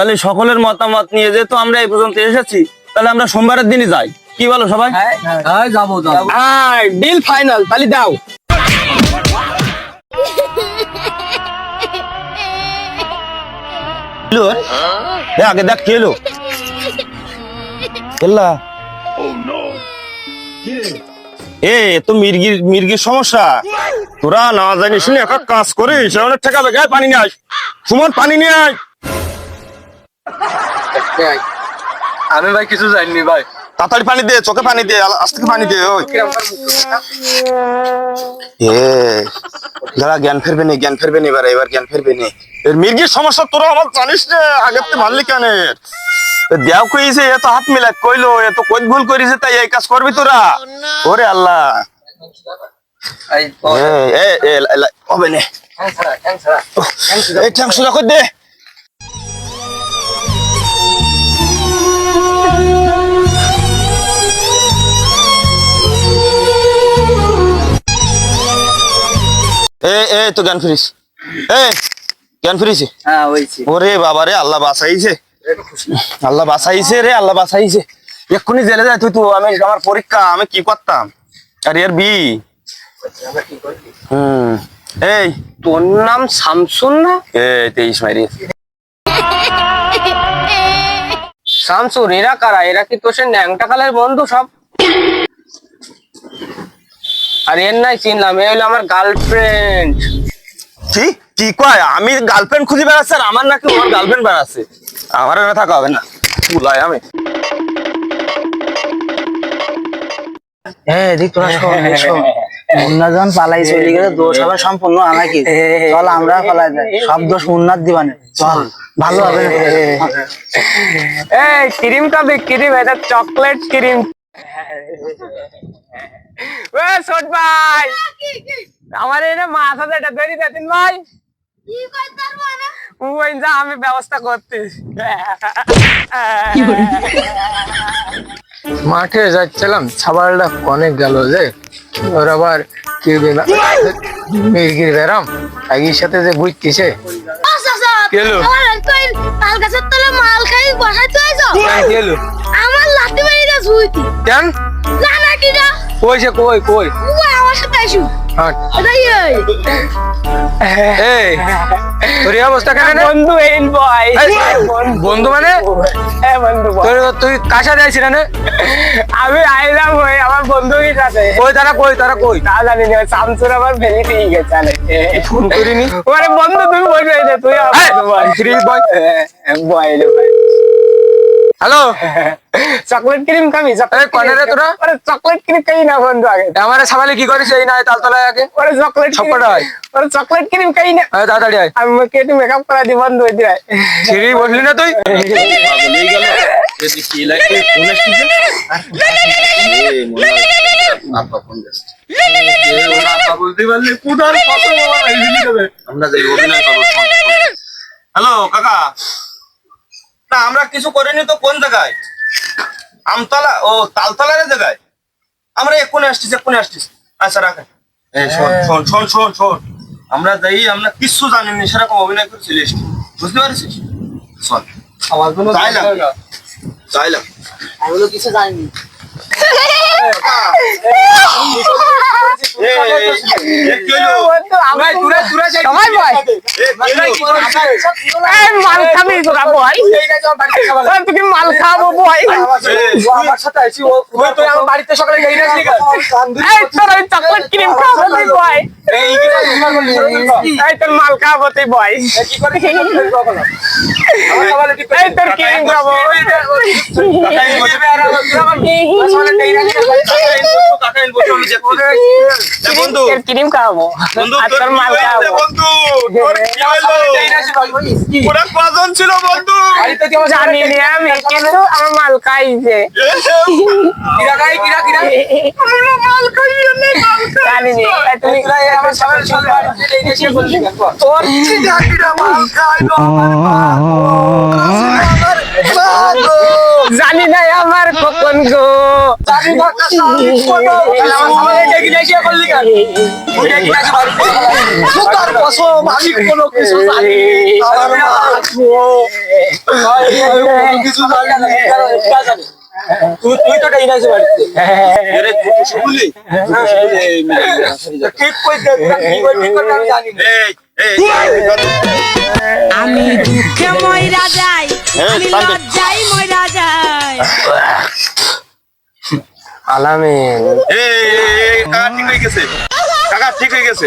তাহলে সকলের মতামত নিয়ে যেহেতু আমরা এই পর্যন্ত এসেছি তাহলে আমরা সোমবারের দিনই যাই। কি বলো সবাই? হ্যাঁ যাব যাব। ডিল ফাইনাল তাহলে দাও। আগে দেখ কে এলো এ তো মির্গির মির্গির সমস্যা। তোরা না জানিস না একটা কাজ করিস অনেক টাকা বেগায় পানি নিয়ে আয়। সুমন পানি নিয়ে আয়। আমি ভাই কিছু জানিনি ভাই তাড়াতাড়ি পানি দে চোখে পানি দে আজ পানি দে ওই এ দাঁড়া জ্ঞান ফেরবে নি জ্ঞান ফেরবে নি এবার এবার জ্ঞান ফেরবে নি এর মির্গির সমস্যা তোরা আমার জানিস না আগের থেকে ভাবলি কেন এর? এ দেও কইছে এত হাত মিলাক কইলো এত কই ভুল করিছে তাই এই কাজ করবি তোরা ওরে আল্লাহ এই এ এ এ হবে নে উহ, এই ঠ্যাং দে এ এ তো জ্ঞান ফিরিস। এ জ্ঞান ফিরিস হ্যাঁ ওরে বাবা রে আল্লাহ বাঁচাইছে। আল্লাহ বাঁচাইছে রে আল্লাহ বাঁচাইছে। এক্ষুনি জেলে যায় তুই তো আমি আমার পরীক্ষা আমি কি করতাম? আর এর বি? হুম। এই তোর নাম শামসুন না? এই তেইশ শামসুন এরা কারা? এরা কি তোর সে ন্যাংটা কালের বন্ধু সব? আর এর নাই চিনলাম এ হলো আমার গার্লফ্রেন্ড কি? কি কয়? আমি গার্লফ্রেন্ড খুঁজে বেড়াচ্ছি আর আমার নাকি ওর গার্লফ্রেন্ড বেড়াচ্ছে। আমার না থাকা হবে না। বুলাই আমি। হ্যাঁ দেখ তোরা শোন শোন। মুন্না যখন পালাই চলে গেলে দোষ হবে সম্পূর্ণ আমাকে চল আমরা পালাই যাই। সব দোষ মুন্নার দিবানে। চল ভালো হবে এই ক্রিম খাবে ক্রিম এটা চকলেট ক্রিম। ও ছোট ভাই। আমার এনে মাছ আছে এটা ধরি দেন ভাই। ওই যা আমি ব্যবস্থা করতেছি মাঠে যাচ্ছিলাম ছাবালটা অনেক গেল যে ওর আবার কি মির্গির বেরাম আগির সাথে যে বুঝতেছে কেলো? তাল গাছের তলে মাল খাই বসাই তো গেল আমার লাঠি মেরে না শুইতি কেন জানা কি না কইছে কই কই? ও আমার সাথে অবস্থা কেন বন্ধু মানে? হ্যাঁ বন্ধু তোর তুই কার সাথে আইছিস না আমি আইলাম ওই আমার বন্ধুর সাথে। কই তারা কই তারা কই? তা জানি না শামসুর আবার ভেঙে দিয়ে গেছে ফোন করিনি? ওরে বন্ধু তুমি বসে তুই বয় বয় হ্যালো? চকলেট ক্রিম খাবি চকলেট কোনে তোরা? আরে চকলেট ক্রিম খাই না বন্ধু আগে। আমারে সাবালে কি করিস এই না তালতলায় আগে? ওরে চকলেট ছপড়া হয়। ওরে চকলেট ক্রিম খাই না। আরে তাড়াতাড়ি আয়। আমি মুখে একটু মেকআপ করা দি বন্ধু হইতে আয় সিঁড়ি বসলি না তুই? হ্যালো কাকা। না আমরা কিছু করিনি তো কোন জায়গায়? আমতলা ও তালতলার জায়গায়? আমরা এক্ষুনি আসতেছি এক্ষুনি আসতেছি। আচ্ছা রাখেন। শোন শোন শোন শোন শোন। আমরা যাই আমরা কিচ্ছু জানিনি সেরকম অভিনয় করে চলে এসছি। বুঝতে পারছিস? চল আমার কোনো চাইলাম চাইলাম আমি তো কিছু জানিনি। মাল খাবি তোরা বয় ওই মাল খাব বয় বাড়িতে সকালে চকলেট ক্রিম খাব তুই বয় এই তোর মাল খাব তুই বয় এই তোর ক্রিম খাব জানি নি আমার জানি না আমার কখন গো। আমি কোনো কিছু জানি না। আমার মা আমি কোনো কিছু জানি তুই তুই তো ডেকে ডেকে বাড়িতে এরে শুনলি ঠিক কই দে কি করবি করবি আমি জানি এই এই এই, আমি দুঃখে ময়রা যাই হ্যাঁ, আমি শান্ত। লজ্জাই ময়রা যাই আলামিন। এই, কাকা ঠিক হয়ে গেছে। কাকা ঠিক হয়ে গেছে।